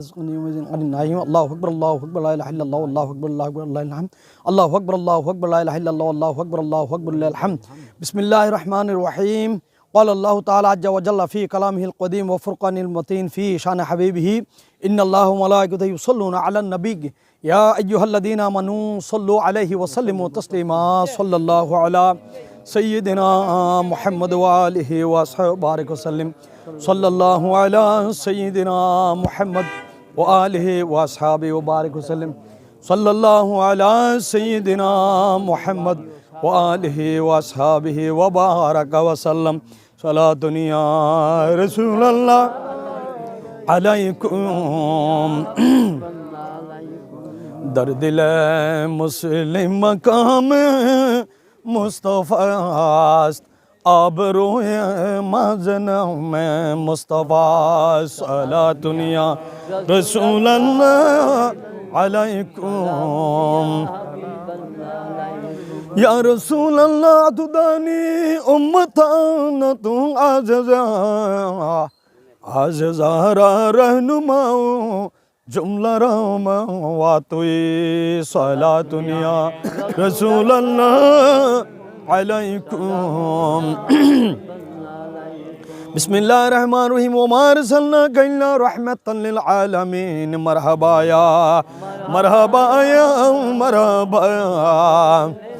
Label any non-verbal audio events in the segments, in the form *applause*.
النعيم. الله أكبر الله أكبر لا إله إلا الله والله أكبر الله أكبر الله الحمد. الله أكبر الله أكبر لا إله إلا الله والله أكبر الله أكبر لله الحمد. بسم الله الرحمن الرحيم. قال الله تعالى عز وجل في كلامه القديم وفرقان المتين في شأن حبيبه إن الله وملائكته يصلون على النبي. يا أيها الذين آمنوا صلوا عليه وسلموا تسليما. صلى الله على سيدنا محمد وآله وصحبه بارك وسلم. صلى الله على سيدنا محمد. وآله وأصحابه وبارك وسلم. صلى الله على سيدنا محمد وآله وأصحابه وبارك وسلم. صلاة يا رسول الله. عليكم. در دل مسلم مقام مصطفی است. آبروی مزنم مصطفی صلاة یا رسول اللہ علیکم۔ يا رسول الله تداني أمتنا عززا عززا را رهنما جملة راما واتوي صلاة يا رسول الله عليكم. *clears throat* بسم الله الرحمن الرحيم. وما ارسلناك إلا رحمة للعالمين. مرحبا يا مرحبا يا مرحبا يا.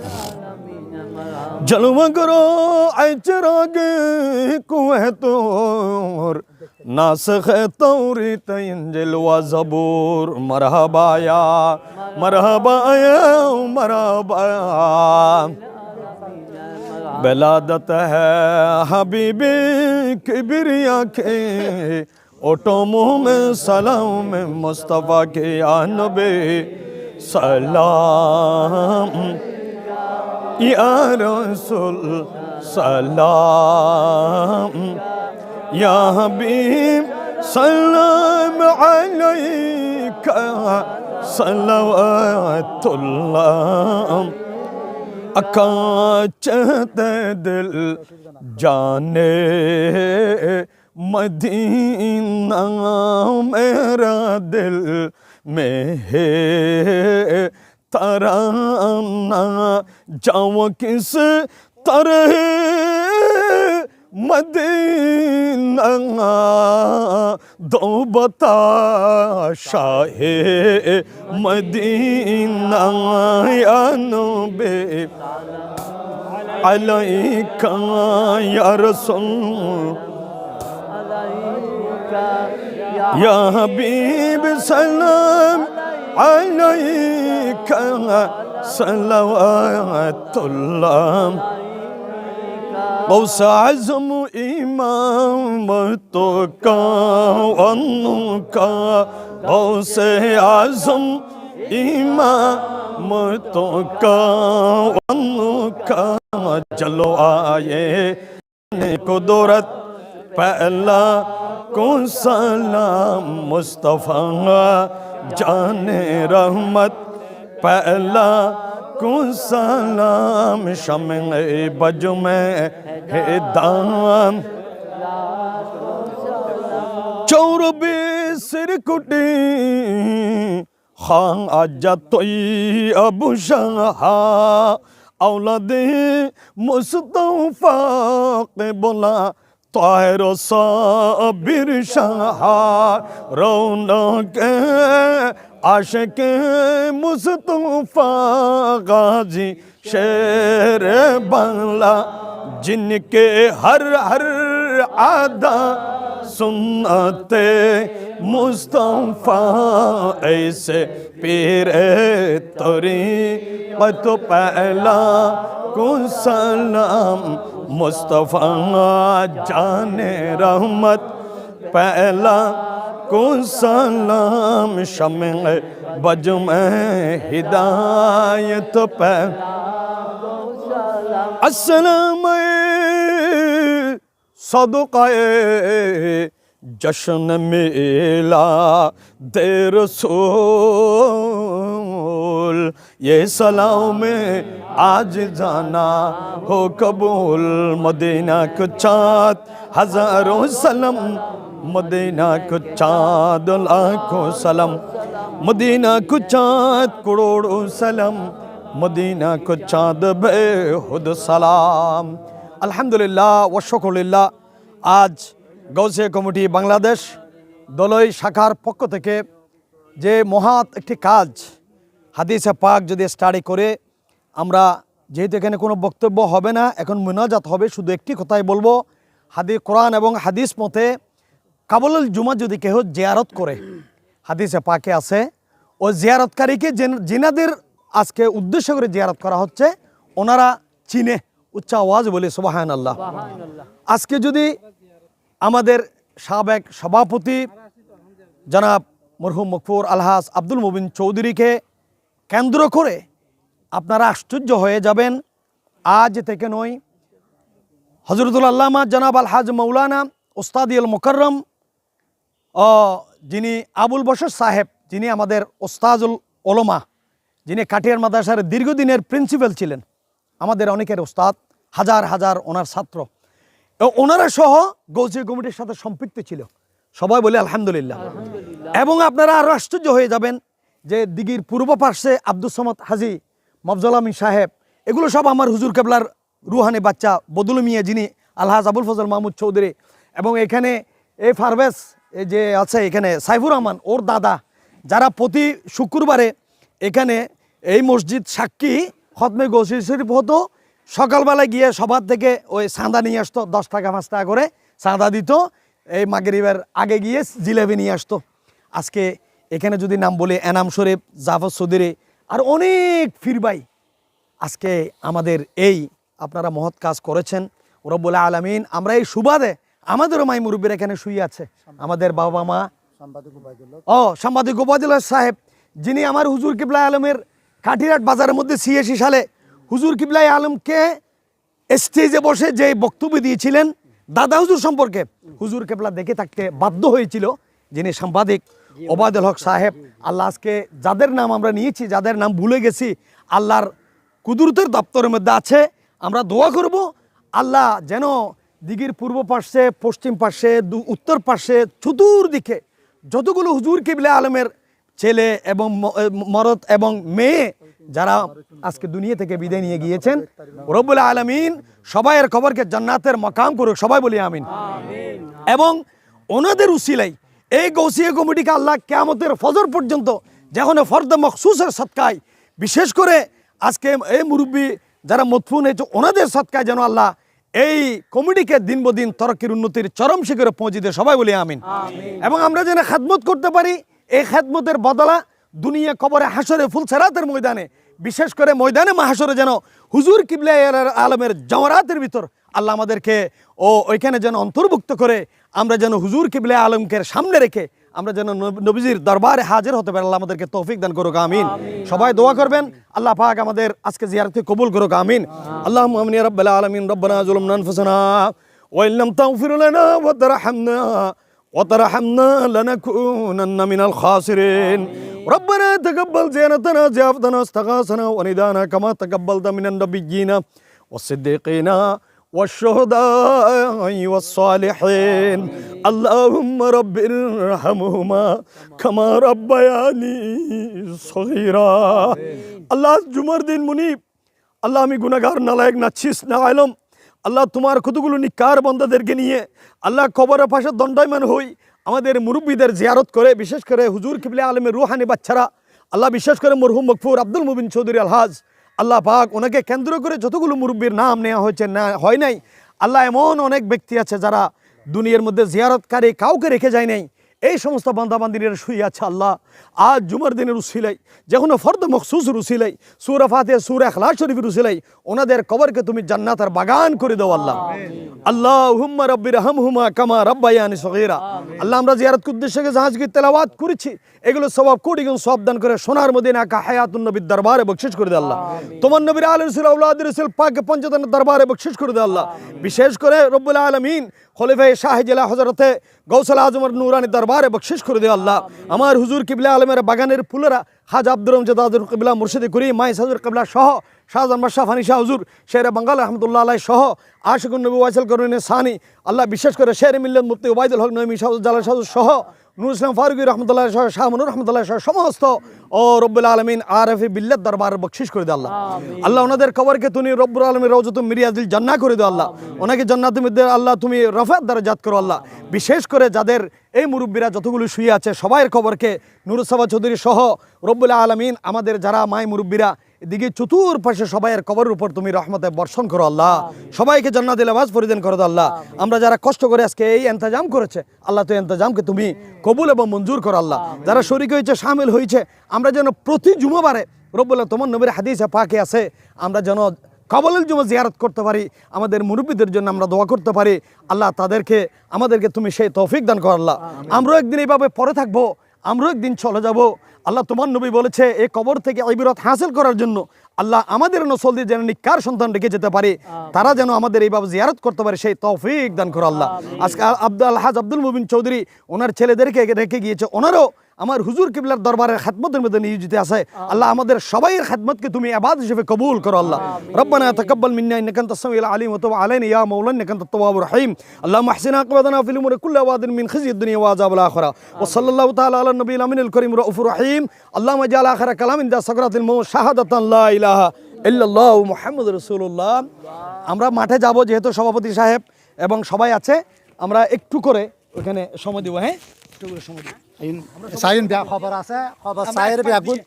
کرو اے چراغ کوہ تور ناسخ توریت انجل و زبور مرحبا يا مرحبا يا مرحبا بلادت ہے حبیب کبریا کے اوٹو منہ میں، سلام میں مصطفیٰ کے یانبے سلام۔ یا رسول سلام، یا حبیب سلام علیکہ صلوات اللہ۔ اکاں دل جانے مدینہ میرا دل میں ہے۔ ترانہ جاؤں کس طرح مدينه دوبتا شاه مدينه يا نبي عليك يا رسول عليك يا حبيب سلام عليك صلوات الله قوس عزم امامت کا ان کا قوس عزم امامت کا ان کا چلو آئے قدرت پہلا کو سلام مصطفیٰ جان رحمت پہلا کو سلام شمع بج میں ہے دام چور بے سر کٹی خان آجا توئی ابو شاہا اولاد مصطفیٰ قبلہ طاہر صابر شاہا رونق आशिक मुस्तफा गाजी शेर बांग्ला जिनके हर हर आदा सुनते मुस्तफा ऐसे पीर तोरी तो पहला को सलाम मुस्तफा जाने रहमत पहला کو سلام شمع بجم ہدایت پہ؟ السلام صدق جشن میلا دے رسول، یہ سلام میں آج جانا ہو قبول مدینہ کو ہزاروں سلم মদিনা কো চাঁদ লাখো সালাম মদিনা কো চাঁদ করোড়ো সালাম মদিনা কো চাঁদ বেহুদ সালাম আলহামদুলিল্লাহ ওশকলিল্লাহ আজ গৌসে কমিটি বাংলাদেশ দলই শাখার পক্ষ থেকে যে মহাত একটি কাজ হাদিসে পাক যদি স্টাডি করে আমরা যেহেতু এখানে কোনো বক্তব্য হবে না এখন মোনাজাত হবে শুধু একটি কথাই বলব হাদি কোরআন এবং হাদিস মতে কাবুল জুমা যদি কেহ জিয়ারত করে, হাদিসে পাকে আছে, ও জিয়ারতকারীকে যিনাদের আজকে উদ্দেশ্য করে জিয়ারত করা হচ্ছে, ওনারা চিনে উচ্চ আওয়াজ বলে সুবাহান আল্লাহ আজকে যদি আমাদের সাবেক সভাপতি জনাব মরহুম মকফুর আলহাস আব্দুল মুবিন চৌধুরীকে কেন্দ্র করে আপনারা আশ্চর্য হয়ে যাবেন। আজ থেকে নয়। হজরতুল আল্লামা জনাব আলহাজ মৌলানা ওস্তাদি আল মোকরম যিনি আবুল বশর সাহেব যিনি আমাদের ওস্তাজুল ওলমা যিনি কাটিয়ার মাদ্রাসার দীর্ঘদিনের প্রিন্সিপাল ছিলেন আমাদের অনেকের ওস্তাদ হাজার হাজার ওনার ছাত্র। ওনারা সহ গৌসি কমিটির সাথে সম্পৃক্ত ছিল। সবাই বলে আলহামদুলিল্লাহ। এবং আপনারা আরও আশ্চর্য হয়ে যাবেন যে দিঘির পূর্ব পার্শ্বে আব্দুল সমদ হাজি মফজল আমিন সাহেব এগুলো সব আমার হুজুর কেবলার রুহানি বাচ্চা বদুল মিয়া যিনি আলহাজ আবুল ফজল মাহমুদ চৌধুরী এবং এখানে এ ফারভেজ এই যে আছে এখানে সাইফুর রহমান, ওর দাদা, যারা প্রতি শুক্রবারে এখানে এই মসজিদ সাক্ষী খতমে গৌসি শরীফ হতো, সকালবেলায় গিয়ে সবার থেকে ওই চাঁদা নিয়ে আসতো, দশ টাকা, পাঁচ টাকা করে চাঁদা দিত, এই মাগরিবের আগে গিয়ে জিলেবি নিয়ে আসতো। আজকে এখানে যদি নাম বলি এনাম শরীফ, জাফর চৌধুরী, আর অনেক ফিরবাই আজকে আমাদের এই আপনারা মহৎ কাজ করেছেন। ওরা রব্বুল আলমিন, আমরা এই সুবাদে আমাদেরও মাই মুরব্বীর এখানে শুয়ে আছে। আমাদের বাবা মা। ও সাংবাদিক ওবায়দুল্লাহ সাহেব যিনি আমার হুজুর কিবলা আলমের কাঠিরাট বাজারের মধ্যে ছিয়াশি সালে হুজুর কিবলাই আলমকে স্টেজে বসে যে বক্তব্য দিয়েছিলেন দাদা হুজুর সম্পর্কে হুজুর কেবলা দেখে থাকতে বাধ্য হয়েছিল যিনি সাংবাদিক ওবায়দুল হক সাহেব। আল্লাহ আজকে যাদের নাম আমরা নিয়েছি যাদের নাম ভুলে গেছি আল্লাহর কুদরতের দপ্তরের মধ্যে আছে আমরা দোয়া করব আল্লাহ যেন দিঘির পূর্ব পার্শ্বে পশ্চিম পার্শ্বে উত্তর পার্শ্বে চতুর্দিকে যতগুলো হুজুর কিবলা আলমের ছেলে এবং ম- এ, মরদ এবং মেয়ে যারা আজকে দুনিয়া থেকে বিদায় নিয়ে গিয়েছেন রব্বুল আলমিন সবাইয়ের খবরকে জান্নাতের মকাম করুক সবাই বলি আমিন। এবং ওনাদের উসিলাই এই গৌসিয়া কমিটিকে আল্লাহ কেয়ামতের ফজর পর্যন্ত যখন ফর্দ মখসুসের সৎকায় বিশেষ করে আজকে এই মুরব্বী যারা মতফুন হয়েছে ওনাদের সৎকায় যেন আল্লাহ এই কমিটিকে দিন দিন তরকির উন্নতির চরম শিখরে পৌঁছে দেয় সবাই বলি আমিন। এবং আমরা যেন খাদমত করতে পারি এই খাদমতের বদলা দুনিয়া কবরে হাসরে ফুলসেরাতের ময়দানে বিশেষ করে ময়দানে মাহাসরে যেন হুজুর কিবলা আলমের জমরাতের ভিতর আল্লাহ আমাদেরকে ও ওইখানে যেন অন্তর্ভুক্ত করে আমরা যেন হুজুর কিবলা আলমকে সামনে রেখে আমরা যেন নব- নবীজির দরবারে হাজির হতে পারি আল্লাহ আমাদেরকে তৌফিক দান করুক আমিন সবাই দোয়া করবেন আল্লাহ পাক আমাদের আজকে জিয়ারতে কবুল করুক আমিন আল্লাহ আমিন ইয়া রাব্বাল আলামিন রব্বানা যুলুমনা আনফুসানা ওয়া ইল্লাম তাগফির লানা ওয়া তারহামনা وترحمنا لنكونن من الخاسرين ربنا تقبل زينتنا زيافتنا استغاثنا وندانا كما تقبلت من النبيين والصديقين والشهداء والصالحين اللهم رب ارحمهما كما ربياني صغيرا الله জুমার দিন মুনিব আল্লাহ আমি গুনাগার নালায়ক নাচ্ছিস না আলম আল্লাহ তোমার কতগুলো নিকার বন্দাদেরকে নিয়ে আল্লাহ কবরের পাশে দণ্ডায়মান হই আমাদের মুরব্বীদের জিয়ারত করে বিশেষ করে হুজুর কিবলে আলমের রুহানি বাচ্চারা আল্লাহ বিশেষ করে মরহুম মকফুর আব্দুল মুবিন চৌধুরী আলহাজ আল্লাহ পাক ওনাকে কেন্দ্র করে যতগুলো মুরব্বীর নাম নেওয়া হয়েছে, না, হয় নাই। আল্লাহ এমন অনেক ব্যক্তি আছে যারা দুনিয়ার মধ্যে জিয়ারতকারী কাউকে রেখে যায় নাই। এই সমস্ত বান্দাবান্দিনের শুয়ে আছে আল্লাহ। আজ জুমার দিনের উসিলাই যখন ফর্দ মখসুস রুসিলাই সুর ফাতে সুর এখলাস শরীফ রুসিলাই ওনাদের কবরকে তুমি জান্নাতার বাগান করে দাও আল্লাহ। আল্লাহ হুম্মা রব্বির হাম হুমা কামা রব্বায়ানি সগীরা। আল্লাহ আমরা জিয়ারত উদ্দেশ্যে জাহাজকে তেলাওয়াত করেছি এগুলো সবাব কোটি গুণ সব দান করে সোনার মদিনা কা হায়াতুন নবীর দরবারে বকশিস করে দে আল্লাহ। তোমার নবীর আলী রসুল আউলাদ রসুল পাকে পঞ্চতনের দরবারে বকশিস করে দে আল্লাহ। বিশেষ করে রব্বুল আলমিন খলিফাই শাহজিলা হজরতে গৌসাল আজমের নুরানি দরবারে বকশিস করে দিও আল্লাহ। আমার হুজুর কিবলা আলমের বাগানের ফুলেরা হাজ আব্দুর রমজাদ আজুর কিবলা মুর্শিদি করি মাই সাজুর কিবলা সহ শাহজান বাদশাহ ফানি শাহ হুজুর শের বাঙ্গাল আহমদুল্লাহ আলাই সহ আশিকুন নবী ওয়াইসাল করুন সানি আল্লাহ বিশেষ করে শের মিল্লেন মুফতি ওবায়দুল হক নবী শাহ জালাল শাহ সহ নুর ইসলাম ফারুকি রহমতুল্লাহ সহ শাহ মনুর রহমতুল্লাহ সহ সমস্ত। ও রব্বুল আলমিন আরফি বিল্লাত দরবার বকশিস করে দে আল্লাহ। আল্লাহ ওনাদের কবরকে তুমি রব্বুল আলমীর রওজত মিরিয়াদিল জান্না করে দাও আল্লাহ। ওনাকে জান্নাত আল্লাহ তুমি রফাত দ্বারা জাত করো আল্লাহ। বিশেষ করে যাদের এই মুরব্বীরা যতগুলো শুয়ে আছে সবাইয়ের খবরকে নুরুসাবা চৌধুরী সহ রব্বুল আলমিন আমাদের যারা মাই মুরব্বীরা এদিকে চতুর্পাশে সবাইয়ের কবরের উপর তুমি রহমতে বর্ষণ করো আল্লাহ। সবাইকে জান্নাত লেবাস পরিধান করো আল্লাহ। আমরা যারা কষ্ট করে আজকে এই এন্তজাম করেছে আল্লাহ তো এন্তজামকে তুমি কবুল এবং মঞ্জুর করো আল্লাহ। যারা শরিক হয়েছে সামিল হয়েছে আমরা যেন প্রতি জুমবারে রব্বুল্লাহ তোমার নবীর হাদিসে পাকে আছে আমরা যেন কবলের জন্য জিয়ারত করতে পারি আমাদের মুরব্বীদের জন্য আমরা দোয়া করতে পারি আল্লাহ তাদেরকে আমাদেরকে তুমি সেই তৌফিক দান কর আল্লাহ। আমরাও একদিন এইভাবে পরে থাকব আমরাও একদিন চলে যাব আল্লাহ তোমার নবী বলেছে এ কবর থেকে ইবিরত হাসিল করার জন্য আল্লাহ আমাদের নসল দিয়ে যেন কার সন্তান রেখে যেতে পারে। তারা যেন আমাদের এইভাবে জিয়ারত করতে পারে সেই তৌফিক দান করো আল্লাহ। আজকে আব্দুল হাজ আব্দুল মুবিন চৌধুরী ওনার ছেলেদেরকে রেখে গিয়েছে ওনারও আমার হুজুর কিবলার দরবারের খাদমতের মধ্যে নিয়োজিত আছে। আল্লাহ আমাদের সবাইয়ের খাদমতকে তুমি আবাদ হিসেবে কবুল করো আল্লাহ। রব্বানা তাকাব্বাল মিন্না ইন্নাকা আনতাস সামিউল আলিম ওয়া তুব আলাইনা ইয়া মাওলানা ইন্নাকা আনতাত তাওয়াবুর রহিম। আল্লাহুম্মা আহসিন আকিবাতানা ফিল উমুরি কুল্লি ওয়াদিন মিন খিজিয়িদ দুনিয়া ওয়া আযাবিল আখিরা। ওয়া সাল্লাল্লাহু তাআলা আলা নবিয়িল আমিনিল করিম রাউফুর রহিম। আল্লাহুম্মা জাল আখিরা কালামিন দা সাকরাতিল মউত শাহাদাতান লা ইলাহা ইল্লাল্লাহু মুহাম্মাদুর রাসূলুল্লাহ। আমরা মাঠে যাব যেহেতু সভাপতি সাহেব এবং সবাই আছে। আমরা একটু করে ওখানে সময় দিব হ্যাঁ? একটু করে সময় দিব। চাইন বেয়া খবৰ আছে খবৰ চাইৰ বেয়া গুণ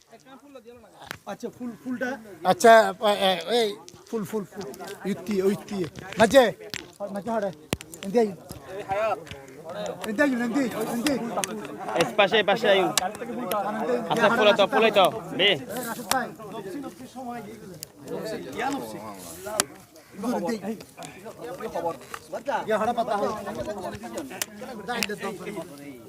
আচ্ছা ফুল ফুলটা আচ্ছা এই ফুল ফুল ফুল ইউতি ইউতি মাজে মাজে হৰে এন্দি আইন এন্দি আইন fuleto. Ve. ইয়া হৰে পাতা হয় আচ্ছা পাতা দেই পারস ভাই হবে পারস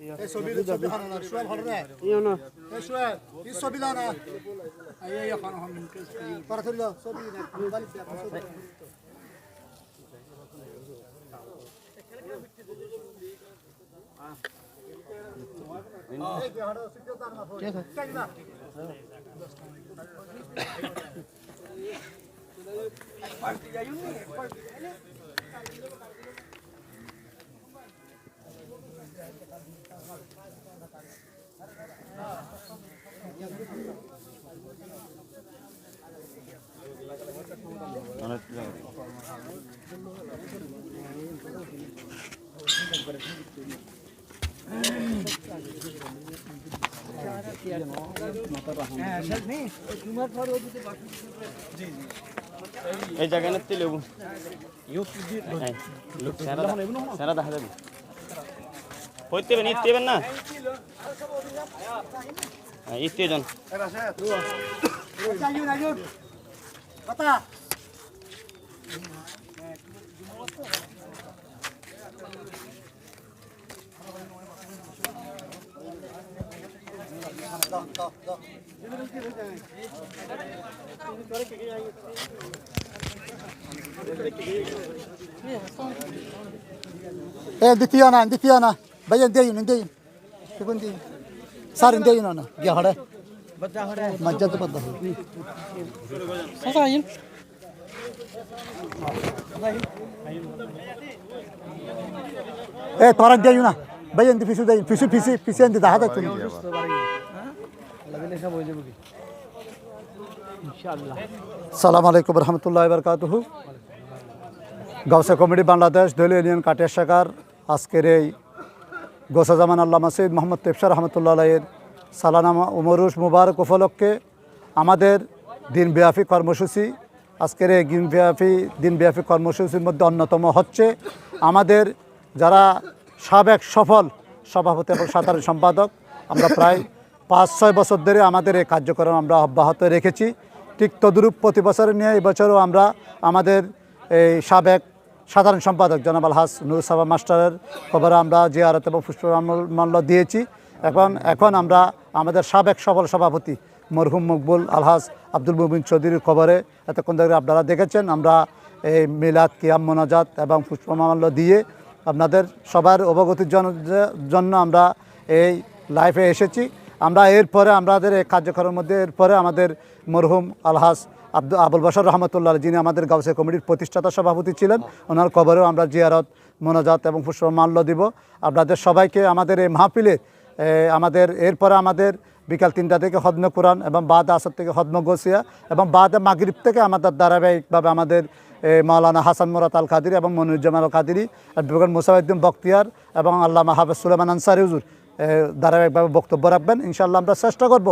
এই ছবি ছবি খান না শুয়া ভালো রে এই শুয়া এই ছবি না না এই এই খান হন পারা ধরিল ছবি না মোবাইল ছবি এই জায়গায় না তুই লেবু সারা দেখা যাবে হইতে হবে ইতে হবেন না হ্যাঁ ইতে জন Eh, di tiana, di tiana. Bayan di yun, di yun. Tukun di. Sar di yun na. Gya hare. মজ্জা তো পদ্মা এ তোরা দেই না ভাই এন্দি পিছু দেই পিছু পিছু পিছু এন্দি দেখা যাচ্ছে সালাম আলাইকুম রহমতুল্লাহ বরকাতুহু গাউসা কমিটি বাংলাদেশ দলীয় ইউনিয়ন কাটের শাখার আজকের এই গোসাজামান আল্লাহ মাসিদ মোহাম্মদ তেফসার রহমতুল্লাহ আলাইয়ের সালানা উমরুস মুবারক উপলক্ষে আমাদের দিনব্যাপী কর্মসূচি, আজকের এই দিনব্যাপী দিনব্যাপী কর্মসূচির মধ্যে অন্যতম হচ্ছে আমাদের যারা সাবেক সফল সভাপতি এবং সাধারণ সম্পাদক, আমরা প্রায় পাঁচ, ছয় বছর ধরে আমাদের এই কার্যক্রম আমরা অব্যাহত রেখেছি। ঠিক তদরূপ প্রতি বছর নিয়ে এবছরও আমরা আমাদের এই সাবেক সাধারণ সম্পাদক জনাব আলহাস নুর সাবা মাস্টারের খবরে আমরা জিয়ারত এবং পুষ্পমাল্য দিয়েছি। এখন এখন আমরা আমাদের সাবেক সফল সভাপতি মরহুম মকবুল আলহাস আব্দুল মুবিন চৌধুরীর খবরে এতক্ষণ ধরে আপনারা দেখেছেন, আমরা এই মিলাদ কিয়াম মোনাজাত এবং পুষ্পমাল্য দিয়ে আপনাদের সবার অবগতির জন- জন্য আমরা এই লাইফে এসেছি। আমরা এরপরে আমাদের এই কার্যক্রমের মধ্যে, এরপরে আমাদের মরহুম আলহাস আব্দুল আবুল বসর রহমতুল্লাহ যিনি আমাদের গাউসে কমিটির প্রতিষ্ঠাতা সভাপতি ছিলেন, ওনার কবরেও আমরা জিয়ারত, মোনাজাত এবং পুষ্পমাল্য দিব। আপনাদের সবাইকে আমাদের এই মাহফিলে আমাদের, এরপরে আমাদের বিকাল তিনটা থেকে হদ্ম কোরআন এবং বাদ আসর থেকে হদম গোসিয়া এবং বাদ মাগরিব থেকে আমাদের ধারাবাহিকভাবে আমাদের মাওলানা হাসান মুরাত আল কাদির এবং মনিরুজ্জামান আল কাদিরি অ্যাডভোকেট মুসাউদ্দিন বখতিয়ার এবং আল্লাহ হাফেজ সুলেমান আনসারি হুজুর। ধারাবাহিকভাবে বক্তব্য রাখবেন। ইনশাল্লাহ আমরা চেষ্টা করব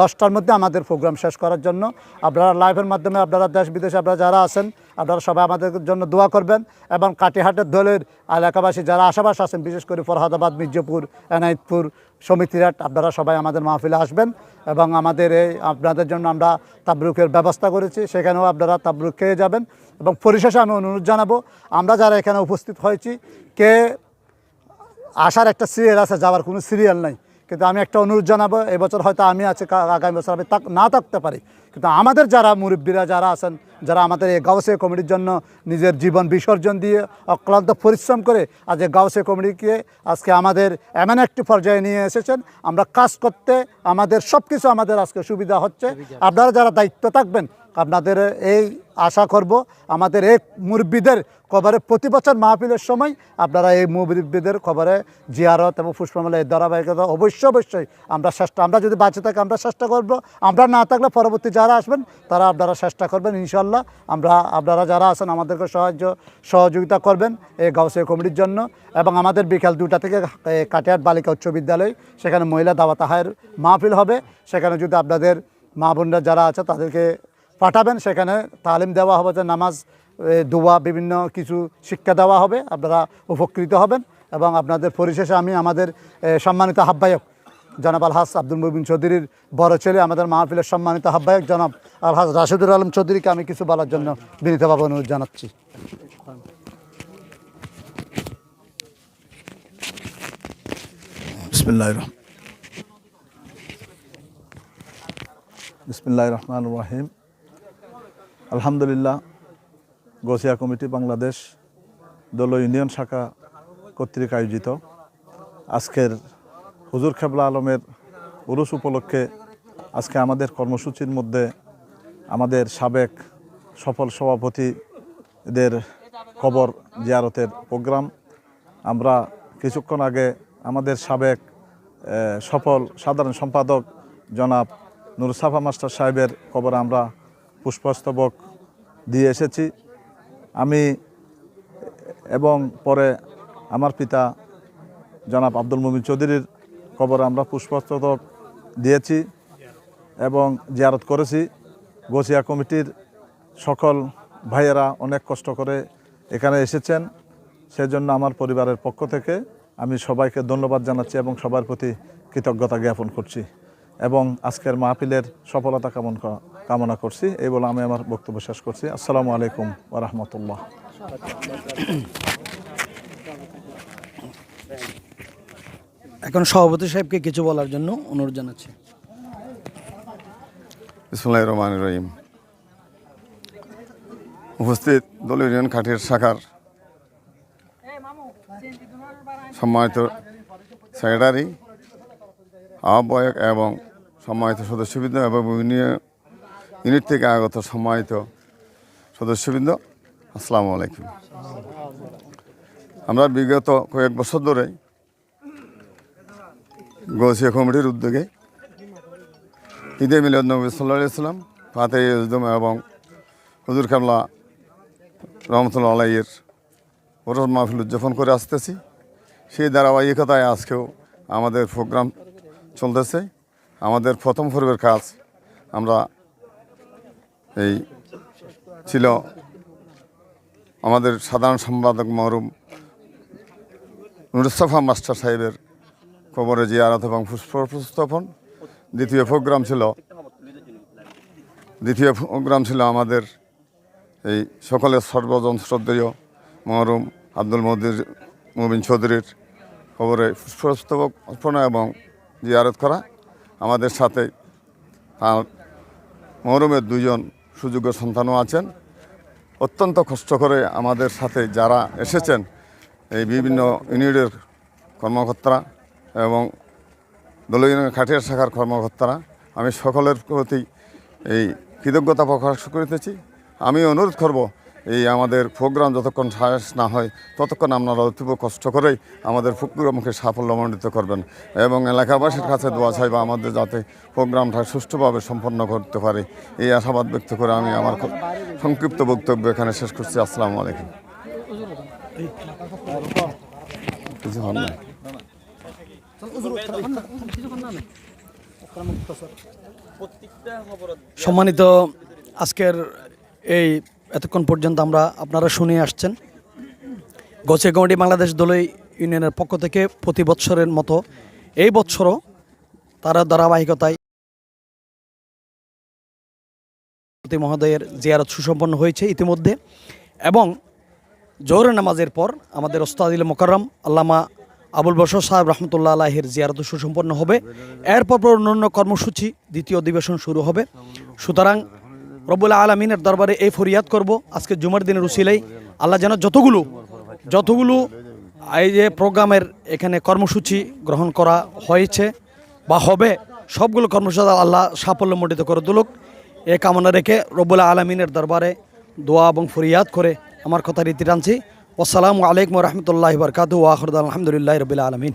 দশটার মধ্যে আমাদের প্রোগ্রাম শেষ করার জন্য। আপনারা লাইভের মাধ্যমে আপনারা দেশ বিদেশে আপনারা যারা আছেন, আপনারা সবাই আমাদের জন্য দোয়া করবেন এবং কাটিহাটের দলের এলাকাবাসী যারা আশেপাশে আছেন, বিশেষ করে ফরহাদাবাদ, মির্জাপুর, এনায়েতপুর সমিতিরাট আপনারা সবাই আমাদের মাহফিলে আসবেন এবং আমাদের এই আপনাদের জন্য আমরা তাবরুকের ব্যবস্থা করেছি। সেখানেও আপনারা তাবরুক খেয়ে যাবেন এবং পরিশেষে আমি অনুরোধ জানাব, আমরা যারা এখানে উপস্থিত হয়েছি, কে আসার একটা সিরিয়াল আছে, যাওয়ার কোনো সিরিয়াল নাই। কিন্তু আমি একটা অনুরোধ জানাব, এবছর হয়তো আমি আছে আগামী বছর আমি না থাকতে পারি। কিন্তু আমাদের যারা মুরব্বীরা যারা আছেন যারা আমাদের এই গাউসে কমিটির জন্য নিজের জীবন বিসর্জন দিয়ে অক্লান্ত পরিশ্রম করে আজ এই গাউসে কমিটিকে আজকে আমাদের এমন একটি পর্যায়ে নিয়ে এসেছেন। আমরা কাজ করতে আমাদের সব কিছু আমাদের আজকে সুবিধা হচ্ছে। আপনারা যারা দায়িত্ব থাকবেন আপনাদের এই আশা করব আমাদের এই মুরব্বীদের কবরে প্রতি বছর মাহফিলের সময় আপনারা এই মুরব্বীদের খবরে জিয়ারত এবং পুষ্পমালা এই ধারাবাহিকতা অবশ্যই অবশ্যই আমরা চেষ্টা আমরা যদি বাঁচে থাকি আমরা চেষ্টা করব। আমরা না থাকলে পরবর্তী যারা আসবেন, তারা আপনারা চেষ্টা করবেন ইনশাল্লাহ আমরা, আপনারা যারা আছেন, আমাদেরকে সাহায্য, সহযোগিতা করবেন এই গাউসিয়া কমিটির জন্য। এবং আমাদের বিকাল দুটা থেকে কাটিয়াট বালিকা উচ্চ বিদ্যালয়, সেখানে মহিলা দাওয়াত আহায়ের মাহফিল হবে। সেখানে যদি আপনাদের মা বোনরা যারা আছে, তাদেরকে পাঠাবেন। সেখানে তালিম দেওয়া হবে, যে নামাজ দোয়া, বিভিন্ন কিছু শিক্ষা দেওয়া হবে। আপনারা উপকৃত হবেন। এবং আপনাদের পরিশেষে আমি আমাদের সম্মানিত আহ্বায়ক জনাব আলহাস আব্দুল মুবিন চৌধুরীর বড় ছেলে, আমাদের মাহফিলের সম্মানিত আহ্বায়ক জনাব আলহাস রাশিদুর আলম চৌধুরীকে আমি কিছু বলার জন্য বিনীতভাবে অনুরোধ জানাচ্ছি। বিসমিল্লাহ রহমান রাহিম। আলহামদুলিল্লাহ গোসিয়া কমিটি বাংলাদেশ দল ইউনিয়ন শাখা কর্তৃক আয়োজিত আজকের হুজুর খেবলা আলমের উরুস উপলক্ষে আজকে আমাদের কর্মসূচির মধ্যে আমাদের সাবেক সফল সভাপতিদের খবর জিয়ারতের প্রোগ্রাম। আমরা কিছুক্ষণ আগে আমাদের সাবেক সফল সাধারণ সম্পাদক জনাব নুরসাফা মাস্টার সাহেবের খবর আমরা পুষ্পস্তবক দিয়ে এসেছি। আমি এবং পরে আমার পিতা জনাব আব্দুল মুমিন চৌধুরীর খবর আমরা পুষ্পস্তবক দিয়েছি এবং জিয়ারত করেছি। গোসিয়া কমিটির সকল ভাইয়েরা অনেক কষ্ট করে এখানে এসেছেন। সেজন্য আমার পরিবারের পক্ষ থেকে আমি সবাইকে ধন্যবাদ জানাচ্ছি এবং সবার প্রতি কৃতজ্ঞতা জ্ঞাপন করছি এবং আজকের মাহফিলের সফলতা কামন কামনা করছি। এই বলে আমি আমার বক্তব্য শেষ করছি। আসসালামু আলাইকুম ওরহমতুল্লাহ *coughs* *coughs* *coughs* এখন সভাপতি সাহেবকে কিছু বলার জন্য অনুরোধ জানাচ্ছি। ইসমুল্লাহ রহমান রহিম। উপস্থিত দলীয় ইউনিয়ন কাঠের শাখার সম্মানিত সেক্রেটারি, আহ্বায়ক এবং সম্মানিত সদস্যবৃন্দ এবং বিভিন্ন ইউনিট থেকে আগত সম্মানিত সদস্যবৃন্দ, আসসালামু আলাইকুম। আমরা বিগত কয়েক বছর ধরে গৌসিয়া কমিটির উদ্যোগে ঈদে মিলাদ নবী সাল্লাহ ইসলাম ফাতে ইজদম এবং হুজুর কামলা রহমতুল্লা আলাইয়ের ওরস মাহফিল উদযাপন করে আসতেছি। সেই ধারাবাহিকতায় আজকেও আমাদের প্রোগ্রাম চলতেছে। আমাদের প্রথম পর্বের কাজ আমরা এই ছিল আমাদের সাধারণ সম্পাদক মহরুম নুরুস্তফা মাস্টার সাহেবের কবরে জিয়ারত এবং পুষ্প প্রস্থাপন। দ্বিতীয় প্রোগ্রাম ছিল দ্বিতীয় প্রোগ্রাম ছিল আমাদের এই সকলের সর্বজন শ্রদ্ধেয় মহরুম আব্দুল মদির মুবিন চৌধুরীর খবরে পুষ্পস্তবক অর্পণা এবং জিয়ারত করা। আমাদের সাথে তার মহরমের দুজন সুযোগ্য সন্তানও আছেন। অত্যন্ত কষ্ট করে আমাদের সাথে যারা এসেছেন, এই বিভিন্ন ইউনিটের কর্মকর্তারা এবং দলীয় খাটিয়া শাখার কর্মকর্তারা, আমি সকলের প্রতি এই কৃতজ্ঞতা প্রকাশ করিতেছি। আমি অনুরোধ করব, এই আমাদের প্রোগ্রাম যতক্ষণ শেষ না হয়, ততক্ষণ আপনারা অতীব কষ্ট করেই আমাদের প্রোগ্রামকে সাফল্যমণ্ডিত করবেন এবং এলাকাবাসীর কাছে দোয়া চাইবা আমাদের যাতে প্রোগ্রামটা সুষ্ঠুভাবে সম্পন্ন করতে পারে। এই আশাবাদ ব্যক্ত করে আমি আমার সংক্ষিপ্ত বক্তব্য এখানে শেষ করছি। আসসালামু আলাইকুম। কিছু সম্মানিত আজকের এই এতক্ষণ পর্যন্ত আমরা আপনারা শুনে আসছেন। গোছে বাংলাদেশ দলই ইউনিয়নের পক্ষ থেকে প্রতি বৎসরের মতো এই বৎসরও তারা ধারাবাহিকতায় মহোদয়ের জিয়ারত সুসম্পন্ন হয়েছে ইতিমধ্যে এবং জোহর নামাজের পর আমাদের ওস্তাদিল মোকাররম আল্লামা আবুল বসর সাহেব রহমতুল্লাহ আলাহের জিয়ারত সুসম্পন্ন হবে। এরপর পর অন্যান্য কর্মসূচি, দ্বিতীয় অধিবেশন শুরু হবে। সুতরাং রব্বুল আলমিনের দরবারে এই ফরিয়াদ করব। আজকে জুমার দিনের উসিলাই আল্লাহ যেন যতগুলো যতগুলো এই যে প্রোগ্রামের এখানে কর্মসূচি গ্রহণ করা হয়েছে বা হবে, সবগুলো কর্মসূচি আল্লাহ সাফল্যমণ্ডিত করে তুলুক। এ কামনা রেখে রব্বুল আলমিনের দরবারে দোয়া এবং ফরিয়াদ করে আমার কথা রীতি টানছি। আসসালামু আলাইকুম রহমতুল্লাহ বরকাত ওয়াহরদ আলহামদুলিল্লাহ রবিল আলমিন